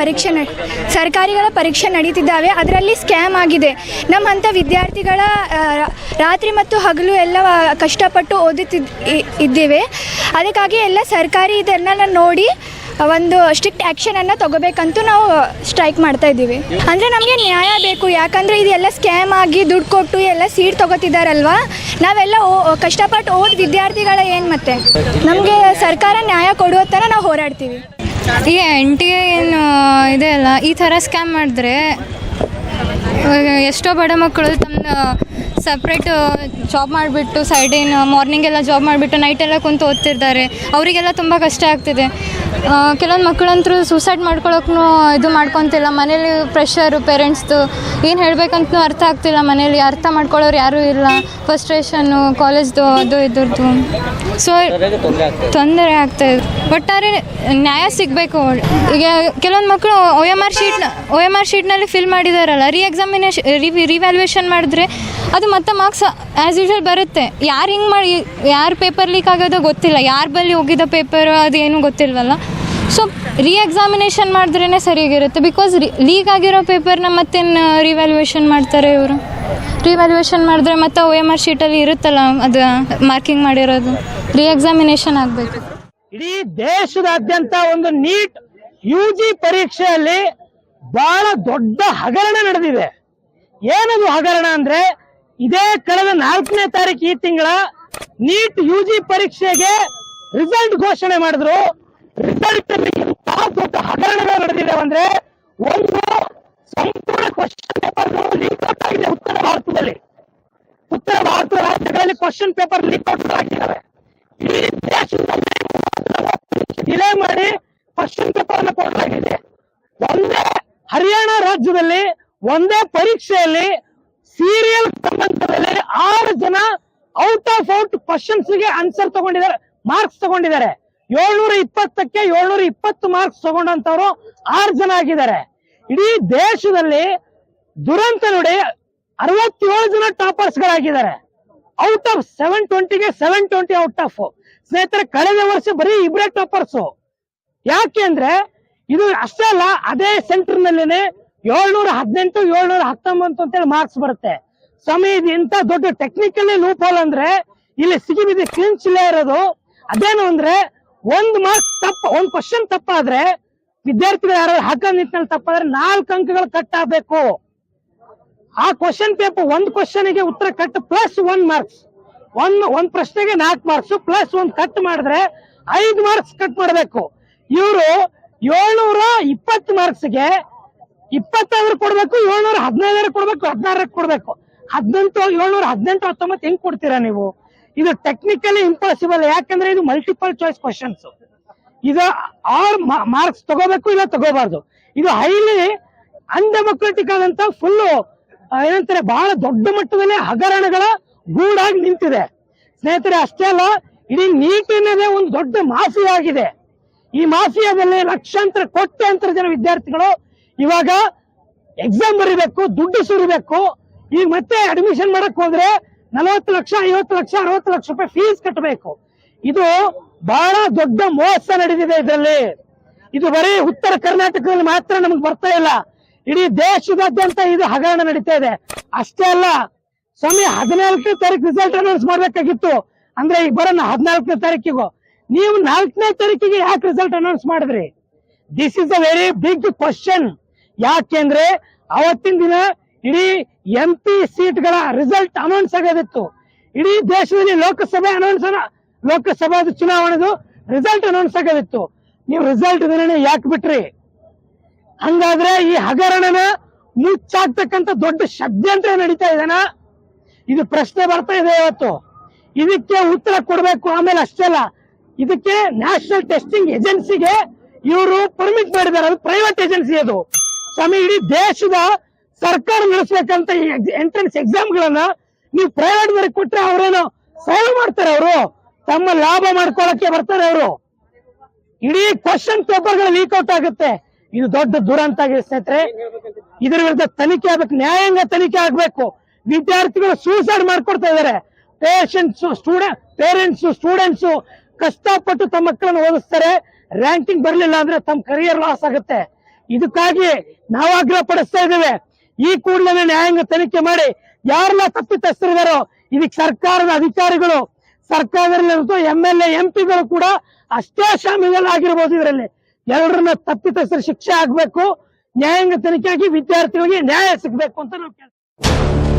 ಪರೀಕ್ಷೆ ಸರ್ಕಾರಿಗಳ ಪರೀಕ್ಷೆ ನಡೀತಿದ್ದಾವೆ. ಅದರಲ್ಲಿ ಸ್ಕ್ಯಾಮ್ ಆಗಿದೆ. ನಮ್ಮಂಥ ವಿದ್ಯಾರ್ಥಿಗಳ ರಾತ್ರಿ ಮತ್ತು ಹಗಲು ಎಲ್ಲ ಕಷ್ಟಪಟ್ಟು ಓದುತ್ತಿದ್ದ ಇದ್ದೇವೆ. ಅದಕ್ಕಾಗಿ ಎಲ್ಲ ಸರ್ಕಾರಿ ಇದನ್ನೆಲ್ಲ ನೋಡಿ, ಒಂದು ಸ್ಟ್ರಿಕ್ಟ್ ಆ್ಯಕ್ಷನನ್ನು ತಗೋಬೇಕಂತೂ ನಾವು ಸ್ಟ್ರೈಕ್ ಮಾಡ್ತಾ ಇದ್ದೀವಿ. ಅಂದರೆ ನಮಗೆ ನ್ಯಾಯ ಬೇಕು. ಯಾಕಂದರೆ ಇದೆಲ್ಲ ಸ್ಕ್ಯಾಮ್ ಆಗಿ ದುಡ್ಡು ಕೊಟ್ಟು ಎಲ್ಲ ಸೀಟ್ ತೊಗೋತಿದ್ದಾರಲ್ವ ನಾವೆಲ್ಲ ಓ ಕಷ್ಟಪಟ್ಟು ಓದ್ ವಿದ್ಯಾರ್ಥಿಗಳ ಏನು ಮತ್ತೆ? ನಮಗೆ ಸರ್ಕಾರ ನ್ಯಾಯ ಕೊಡುವ ಥರ ನಾವು ಹೋರಾಡ್ತೀವಿ. ಈ ಎನ್ ಟಿ ಎ ಏನು ಇದೆ ಅಲ್ಲ ಈ ಥರ ಸ್ಕ್ಯಾಮ್ ಮಾಡಿದ್ರೆ, ಎಷ್ಟೋ ಬಡ ಮಕ್ಕಳು ತಮ್ಮ ಸಪ್ರೇಟ್ ಜಾಬ್ ಮಾಡಿಬಿಟ್ಟು ಮಾರ್ನಿಂಗ್ ಎಲ್ಲ ಜಾಬ್ ಮಾಡಿಬಿಟ್ಟು ನೈಟೆಲ್ಲ ಕುಂತು ಓದ್ತಿರ್ತಾರೆ. ಅವರಿಗೆಲ್ಲ ತುಂಬ ಕಷ್ಟ ಆಗ್ತಿದೆ. ಕೆಲವೊಂದು ಮಕ್ಕಳಂತೂ ಸೂಸೈಡ್ ಮಾಡ್ಕೊಳ್ಳೋಕ್ಕೂ ಇದು ಮಾಡ್ಕೊತಿಲ್ಲ. ಮನೇಲಿ ಪ್ರೆಷರು ಪೇರೆಂಟ್ಸ್ದು ಏನು ಹೇಳಬೇಕಂತೂ ಅರ್ಥ ಆಗ್ತಿಲ್ಲ ಮನೇಲಿ. ಅರ್ಥ ಮಾಡ್ಕೊಳ್ಳೋರು ಯಾರೂ ಇಲ್ಲ. ಫಸ್ಟ್ರೇಷನ್ನು ಕಾಲೇಜ್ದು ಅದು ಇದ್ರದ್ದು. ಸೊ ತೊಂದರೆ ಆಗ್ತಾಯಿದೆ ಒಟ್ಟಾರೆ ನ್ಯಾಯ ಸಿಗಬೇಕು. ಈಗ ಕೆಲವೊಂದು ಮಕ್ಕಳು ಒ ಎಂ ಆರ್ ಶೀಟ್ನ ಒ ಎಂ ಆರ್ ಶೀಟ್ನಲ್ಲಿ ಫಿಲ್ ಮಾಡಿದಾರಲ್ಲ ರೀ ಎಕ್ಸಾಮಿನೇಷನ್ ರಿವ್ಯಾಲ್ಯೂಯೇಷನ್ ಮಾಡಿದ್ರೆ ಅದು ಮತ್ತೆ ಮಾರ್ಕ್ಸ್ ಆ್ಯಸ್ ಯೂಶುವಲ್ ಬರುತ್ತೆ. ಯಾರು ಹಿಂಗೆ ಮಾಡಿ, ಯಾರು ಪೇಪರ್ ಲೀಕ್ ಆಗೋದೋ ಗೊತ್ತಿಲ್ಲ. ಯಾರ ಬಳಿ ಹೋಗಿದ್ದ ಪೇಪರ್ ಅದೇನು ಗೊತ್ತಿಲ್ವಲ್ಲ. ಸೊ ರೀ ಎಕ್ಸಾಮಿನೇಷನ್ ಮಾಡಿದ್ರೇ ಸರಿಯಾಗಿರುತ್ತೆ ಬಿಕಾಸ್ ಲೀಕ್ ಆಗಿರೋ ಪೇಪರ್ನ ಮತ್ತೇನು ರಿವ್ಯಾಲ್ಯೂಯೇಷನ್ ಮಾಡ್ತಾರೆ ಇವರು? ರಿವ್ಯಾಲ್ಯೂಯೇಷನ್ ಮಾಡಿದ್ರೆ ಮತ್ತೆ ಓ ಎಂ ಆರ್ ಶೀಟಲ್ಲಿ ಇರುತ್ತಲ್ಲ ಅದು ಮಾರ್ಕಿಂಗ್ ಮಾಡಿರೋದು. ರೀ ಎಕ್ಸಾಮಿನೇಷನ್ ಆಗಬೇಕು. ಇಡೀ ದೇಶದಾದ್ಯಂತ ಒಂದು ನೀಟ್ ಯು ಜಿ ಪರೀಕ್ಷೆಯಲ್ಲಿ ಬಹಳ ದೊಡ್ಡ ಹಗರಣ ನಡೆದಿದೆ. ಏನದು ಹಗರಣ ಅಂದ್ರೆ ಇದೇ ಕಳೆದ ನಾಲ್ಕನೇ ತಾರೀಕು ಈ ತಿಂಗಳ ನೀಟ್ ಯು ಜಿ ಪರೀಕ್ಷೆಗೆ ರಿಸಲ್ಟ್ ಘೋಷಣೆ ಮಾಡಿದ್ರು. ರಿಸಲ್ಟ್ ದೊಡ್ಡ ಹಗರಣಗಳು ನಡೆದಿದೆ ಅಂದ್ರೆ ಒಂದು ಸಂಪೂರ್ಣ ಕ್ವಶನ್ ಪೇಪರ್ ಲೀಕ್ ಔಟ್ ಆಗಿದೆ ಉತ್ತರ ಭಾರತದಲ್ಲಿ. ಉತ್ತರ ಭಾರತದ ರಾಜ್ಯಗಳಲ್ಲಿ ಕ್ವಶನ್ ಪೇಪರ್ ಲೀಕ್ ಔಟ್ ಆಗಿದ್ದಾವೆ. ಇಡೀ ದೇಶದಲ್ಲಿ ಡಿಲೇ ಮಾಡಿ ಕ್ವಶನ್ ಪೇಪರ್ ಕೊಡಲಾಗಿದೆ. ಒಂದೇ ಹರಿಯಾಣ ರಾಜ್ಯದಲ್ಲಿ, ಒಂದೇ ಪರೀಕ್ಷೆಯಲ್ಲಿ ಸೀರಿಯಲ್ ಸಂಬಂಧದಲ್ಲಿ ಆರು ಜನ ಔಟ್ ಆಫ್ ಔಟ್ ಕ್ವಶನ್ಸ್ಗೆ ಆನ್ಸರ್ ತಗೊಂಡಿದ್ದಾರೆ ಮಾರ್ಕ್ಸ್ ತಗೊಂಡಿದ್ದಾರೆ. ಏಳ್ನೂರ ಇಪ್ಪತ್ತಕ್ಕೆ ಏಳ್ನೂರ ಇಪ್ಪತ್ತು ಮಾರ್ಕ್ಸ್ ತಗೊಂಡಂತವ್ರು ಆರು ಜನ ಆಗಿದ್ದಾರೆ. ಇಡೀ ದೇಶದಲ್ಲಿ ದುರಂತ ನೋಡಿ ಅರವತ್ತೇಳು ಜನ ಟಾಪರ್ಸ್ ಗಳಾಗಿದ್ದಾರೆ. ಔಟ್ ಆಫ್ ಸೆವೆನ್ ಟ್ವೆಂಟಿಗೆ ಸೆವೆನ್ ಟ್ವೆಂಟಿ ಔಟ್ ಆಫ್ ಸ್ನೇಹಿತರೆ, ಕಳೆದ ವರ್ಷ ಬರೀ ಇಬ್ಬರೇ ಟಾಪರ್ಸ್ ಯಾಕೆ ಅಂದ್ರೆ, ಇದು ಅಷ್ಟೇ ಅಲ್ಲ, ಅದೇ ಸೆಂಟರ್ ನಲ್ಲಿನೇ ಏಳ್ನೂರ ಹದಿನೆಂಟು, ಏಳ್ನೂರ ಹತ್ತೊಂಬತ್ತು ಅಂತೇಳಿ ಮಾರ್ಕ್ಸ್ ಬರುತ್ತೆ. ಸ್ವಾಮಿ ಇದು ಇಂತ ದೊಡ್ಡ ಟೆಕ್ನಿಕಲಿ ಲೂಪ್ ಹೋಲ್ ಅಂದ್ರೆ ಇಲ್ಲಿ ಸಿಗಿಬಿದ್ದಿ ಕ್ಲಿಂಚಿಲ್ಲೇ ಇರೋದು. ಅದೇನು ಅಂದ್ರೆ ಒಂದ್ ಮಾರ್ಕ್ಸ್ ತಪ್ಪ, ಒಂದ್ ಕ್ವಶನ್ ತಪ್ಪಾದ್ರೆ ವಿದ್ಯಾರ್ಥಿಗಳು ಯಾರು ಹಾಕ ನಿಟ್ಟಿನಲ್ಲಿ ತಪ್ಪಾದ್ರೆ ನಾಲ್ಕು ಅಂಕಗಳು ಕಟ್ ಆಗ್ಬೇಕು. ಆ ಕ್ವಶನ್ ಪೇಪರ್ ಒಂದ್ ಕ್ವಶನ್ಗೆ ಉತ್ತರ ಕಟ್ ಪ್ಲಸ್ ಒನ್ ಮಾರ್ಕ್ಸ್ ಒಂದ್ ಒಂದ್ ಪ್ರಶ್ನೆಗೆ ನಾಲ್ಕು ಮಾರ್ಕ್ಸ್ ಪ್ಲಸ್ ಒಂದ್ ಕಟ್ ಮಾಡಿದ್ರೆ ಐದು ಮಾರ್ಕ್ಸ್ ಕಟ್ ಮಾಡಬೇಕು. ಇವರು ಏಳ್ನೂರ ಇಪ್ಪತ್ತು ಮಾರ್ಕ್ಸ್ಗೆ ಇಪ್ಪತ್ತಾದ್ರೂ ಕೊಡ್ಬೇಕು, ಏಳ್ನೂರ ಹದಿನೈದರ ಕೊಡ್ಬೇಕು, ಹದಿನಾರಕ್ಕೆ ಕೊಡ್ಬೇಕು. ಹದಿನೆಂಟು, ಏಳ್ನೂರ ಹದಿನೆಂಟು, ಹತ್ತೊಂಬತ್ತು ಹೆಂಗ್ ಕೊಡ್ತೀರಾ ನೀವು? ಇದು ಟೆಕ್ನಿಕಲಿ ಇಂಪಾಸಿಬಲ್ ಯಾಕಂದ್ರೆ ಇದು ಮಲ್ಟಿಪಲ್ ಚಾಯ್ಸ್ ಕ್ವಶನ್ಸ್ ಇದು ಆರ್ ಮಾರ್ಕ್ಸ್ ತಗೋಬೇಕು ಇಲ್ಲ ತಗೋಬಾರ್ದು. ಇದು ಹೈಲಿ ಅನ್ಡೆಮೊಕ್ರೆಟಿಕ್ ಆದಂತ ಫುಲ್ಲು ಏನಂತಾರೆ, ಬಹಳ ದೊಡ್ಡ ಮಟ್ಟದಲ್ಲಿ ಹಗರಣಗಳ ಗೂಡಾಗಿ ನಿಂತಿದೆ. ಸ್ನೇಹಿತರೆ, ಅಷ್ಟೇ ಅಲ್ಲ, ಇಡೀ ನೀಟ್ ಅನ್ನೋದೇ ಒಂದು ದೊಡ್ಡ ಮಾಫಿಯಾಗಿದೆ ಈ ಮಾಫಿಯಾದಲ್ಲಿ ಲಕ್ಷಾಂತರ, ಕೋಟ್ಯಾಂತರ ಜನ ವಿದ್ಯಾರ್ಥಿಗಳು ಇವಾಗ ಎಕ್ಸಾಮ್ ಬರೀಬೇಕು, ದುಡ್ಡು ಸುರಿಬೇಕು. ಈಗ ಮತ್ತೆ ಅಡ್ಮಿಷನ್ ಮಾಡಕ್ ಹೋದ್ರೆ ನಲವತ್ತು ಲಕ್ಷ, ಐವತ್ತು ಲಕ್ಷ, ಅರವತ್ತು ಲಕ್ಷ ರೂಪಾಯಿ ಫೀಸ್ ಕಟ್ಟಬೇಕು ಇದು ಬಹಳ ದೊಡ್ಡ ಮೋಸ ನಡೆದಿದೆ ಇದರಲ್ಲಿ. ಇದು ಬರೀ ಉತ್ತರ ಕರ್ನಾಟಕದಲ್ಲಿ ಮಾತ್ರ ನಮ್ಗೆ ಬರ್ತಾ ಇಲ್ಲ. ಇಡೀ ದೇಶದಾದ್ಯಂತ ಇದು ಹಗರಣ ನಡೀತಾ ಇದೆ. ಅಷ್ಟೇ ಅಲ್ಲ, ಸ್ವಾಮಿ, ಹದಿನಾಲ್ಕನೇ ತಾರೀಕು ರಿಸಲ್ಟ್ ಅನೌನ್ಸ್ ಮಾಡ್ಬೇಕಾಗಿತ್ತು. ಅಂದ್ರೆ ಈಗ ಬರೋಣ ಹದಿನಾಲ್ಕನೇ ತಾರೀಕಿಗೂ. ನೀವು ನಾಲ್ಕನೇ ತಾರೀಕಿಗೆ ಯಾಕೆ ರಿಸಲ್ಟ್ ಅನೌನ್ಸ್ ಮಾಡಿದ್ರಿ? This is a very big question ಯಾಕೆಂದ್ರೆ ಅವತ್ತಿನ ದಿನ ಇಡೀ ಎಂ ಪಿ ಸೀಟ್ಗಳ ರಿಸಲ್ಟ್ ಅನೌನ್ಸ್ ಆಗೋದಿತ್ತು. ಇಡೀ ದೇಶದಲ್ಲಿ ಲೋಕಸಭೆ ಅನೌನ್ಸ್ ಲೋಕಸಭಾ ಚುನಾವಣೆದು ರಿಸಲ್ಟ್ ಅನೌನ್ಸ್ ಆಗೋದಿತ್ತು. ನೀವು ರಿಸಲ್ಟ್ ದಿನ ಯಾಕೆ ಬಿಟ್ರಿ? ಹಂಗಾದ್ರೆ ಈ ಹಗರಣನ ಮುಚ್ಚಾಕ್ತಕ್ಕಂತ ದೊಡ್ಡ ಷಡ್ಯಂತ್ರ ನಡೀತಾ ಇದೆನಾ? ಇದು ಪ್ರಶ್ನೆ ಬರ್ತಾ ಇದೆ ಇವತ್ತು. ಇದಕ್ಕೆ ಉತ್ತರ ಕೊಡಬೇಕು ಆಮೇಲೆ ಅಷ್ಟೇ ಅಲ್ಲ. ಇದಕ್ಕೆ ನ್ಯಾಷನಲ್ ಟೆಸ್ಟಿಂಗ್ ಏಜೆನ್ಸಿಗೆ ಇವರು ಪರ್ಮಿಟ್ ಮಾಡಿದ್ದಾರೆ. ಅದು ಪ್ರೈವೇಟ್ ಏಜೆನ್ಸಿ ಅದು. ಸ್ವಾಮಿ, ಇಡೀ ದೇಶದ ಸರ್ಕಾರ ನಡೆಸಬೇಕಂತ ಈ ಎಂಟ್ರೆನ್ಸ್ ಎಕ್ಸಾಮ್ಗಳನ್ನ ನೀವು ಪ್ರೈವೇಟ್ ಮೇಲೆ ಕೊಟ್ರೆ ಅವರೇನು ಸೇವೆ ಮಾಡ್ತಾರೆ ಅವರು. ತಮ್ಮ ಲಾಭ ಮಾಡ್ಕೊಳಕ್ಕೆ ಬರ್ತಾರೆ ಅವರು. ಇಡೀ ಕ್ವಶನ್ ಪೇಪರ್ಗಳು ಲೀಕ್ ಔಟ್ ಆಗುತ್ತೆ. ಇದು ದೊಡ್ಡ ದುರಂತ ಆಗಿದೆ ಸ್ನೇಹಿತರೆ. ಇದರ ವಿರುದ್ಧ ತನಿಖೆ ಆಗ್ಬೇಕು, ನ್ಯಾಯಾಂಗ ತನಿಖೆ ಆಗ್ಬೇಕು. ವಿದ್ಯಾರ್ಥಿಗಳು ಸೂಸೈಡ್ ಮಾಡ್ಕೊಡ್ತಾ ಇದಾರೆ ಪೇಷಂಟ್ಸ್ ಸ್ಟೂಡೆಂಟ್ ಪೇರೆಂಟ್ಸ್ ಸ್ಟೂಡೆಂಟ್ಸ್ ಕಷ್ಟಪಟ್ಟು ತಮ್ಮ ಮಕ್ಕಳನ್ನು ಓದಿಸ್ತಾರೆ. ರ್ಯಾಂಕಿಂಗ್ ಬರಲಿಲ್ಲ ಅಂದ್ರೆ ತಮ್ಮ ಕರಿಯರ್ ಲಾಸ್ ಆಗುತ್ತೆ. ಇದಕ್ಕಾಗಿ ನಾವು ಆಗ್ರಹ ಪಡಿಸ್ತಾ ಇದ್ದೇವೆ. ಈ ಕೂಡಲೇ ನ್ಯಾಯಾಂಗ ತನಿಖೆ ಮಾಡಿ ಯಾರೆಲ್ಲ ತಪ್ಪಿತಸ್ಥರಿದಾರೋ ಇದಕ್ಕೆ ಸರ್ಕಾರದ ಅಧಿಕಾರಿಗಳು, ಸರ್ಕಾರದಲ್ಲಿ ಎಂ ಎಲ್ ಎಂ ಪಿಗಳು ಕೂಡ ಅಷ್ಟೇ ಶಾಮೀಲಾಗಿರ್ಬೋದು ಇದರಲ್ಲಿ. ಎಲ್ಲರನ್ನ ತಪ್ಪಿತಸ್ಥರ ಶಿಕ್ಷೆ ಆಗ್ಬೇಕು. ನ್ಯಾಯಾಂಗ ತನಿಖೆಯಾಗಿ ವಿದ್ಯಾರ್ಥಿಗಳಿಗೆ ನ್ಯಾಯ ಸಿಗ್ಬೇಕು ಅಂತ ನಾವು ಕೇಳ್ತೀವಿ